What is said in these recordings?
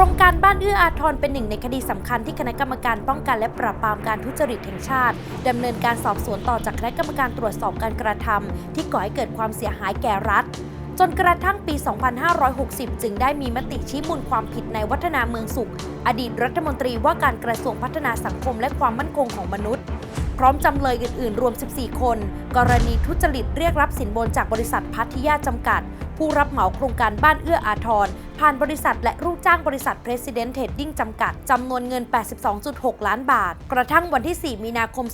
ครงการบ้านเอื้ออาทรเป็นหนึ่งในคดีสำคัญที่คณะกรรมการป้องกันและปราบปรามการทุจริตแห่งชาติดำเนินการสอบสวนต่อจากคณะกรรมการตรวจสอบการกระทำที่ก่อให้เกิดความเสียหายแก่รัฐ จนกระทั่งปี 2560 จึงได้มีมติชี้มูลความผิดในวัฒนาเมืองสุข อดีตรัฐมนตรีว่าการกระทรวงพัฒนาสังคมและความมั่นคงของมนุษย์ พร้อมจำเลยอื่นๆ รวม 14 คน กรณีทุจริตเรียกรับสินบนจากบริษัทพัทยาจำกัด ผู้รับเหมาโครงการบ้านเอื้ออาทรผ่านบริษัทและลูกจ้างบริษัท President Trading จำกัด จำนวนเงิน 82.6 ล้านบาท กระทั่งวันที่ 4 มีนาคม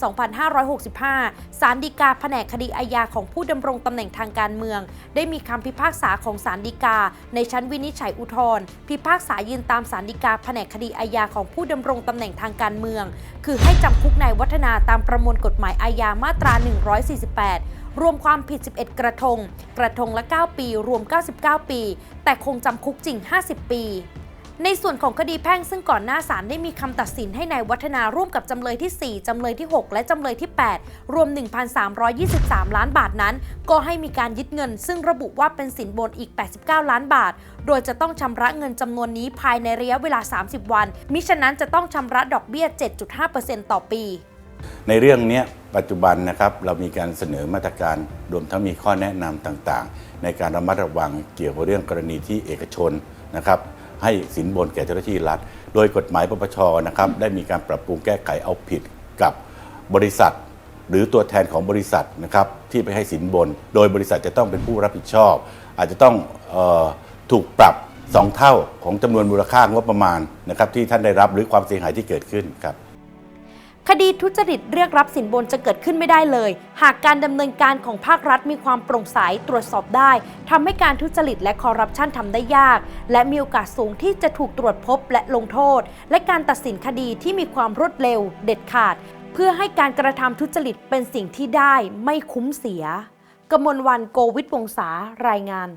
2565 ศาลฎีกาแผนกคดีอาญาของผู้ดำรงตำแหน่งทางการเมือง ได้มีคำพิพากษาของศาลฎีกา ในชั้นวินิจฉัยอุทธรณ์พิพากษายืนตามศาลฎีกาแผนกคดีอาญาของผู้ดำรงตำแหน่งทางการเมือง คือให้จำคุกนายวัฒนาตามประมวลกฎหมายอาญามาตรา 148 รวมความผิด 11 กระทง กระทงละ 9 ปี รวม 99 ปี แต่คงจำคุกจริง 50 ปีในส่วนของคดีแพ่งซึ่งก่อนหน้าศาลได้มีคำตัดสินให้นายวัฒนาร่วมกับจำเลยที่ 4 จำเลยที่ 6 และจำเลยที่ 8 รวม 1,323 ล้านบาทนั้น ก็ให้มีการยึดเงิน ซึ่งระบุว่าเป็นสินบนอีก 89 ล้านบาท โดยจะต้องชำระเงินจำนวนนี้ภายในระยะเวลา 30 วัน มิฉะนั้นจะต้องชำระดอกเบี้ย 7.5%ต่อปี ในเรื่องนี้ปัจจุบันนะครับเรามีการเสนอมาตรการรวมทั้งมีข้อแนะนำต่างๆ ในการระมัดระวังเกี่ยวกับเรื่องกรณีที่เอกชนนะครับให้สินบนแก่เจ้าหน้าที่รัฐ โดยกฎหมายปปชนะครับได้มีการปรับปรุงแก้ไขเอาผิดกับบริษัท หรือตัวแทนของบริษัทนะครับที่ไปให้สินบน โดยบริษัทจะต้องเป็นผู้รับผิดชอบ อาจจะต้องออถูกปรับสองเท่าของจำนวนมูลค่างบประมาณนะครับที่ท่านได้รับหรือความเสียหายที่เกิดขึ้นครับ คดีทุจริตเรียกรับสินบนจะเกิดขึ้นไม่ได้เลย หากการดำเนินการของภาครัฐมีความโปร่งใสตรวจสอบได้ทำให้การทุจริตและคอร์รัปชันทำได้ยาก และมีโอกาสสูงที่จะถูกตรวจพบและลงโทษ และการตัดสินคดีที่มีความรวดเร็ว เด็ดขาด เพื่อให้การกระทำทุจริตเป็นสิ่งที่ได้ไม่คุ้มเสีย กมลวันโกวิทวงศารายงาน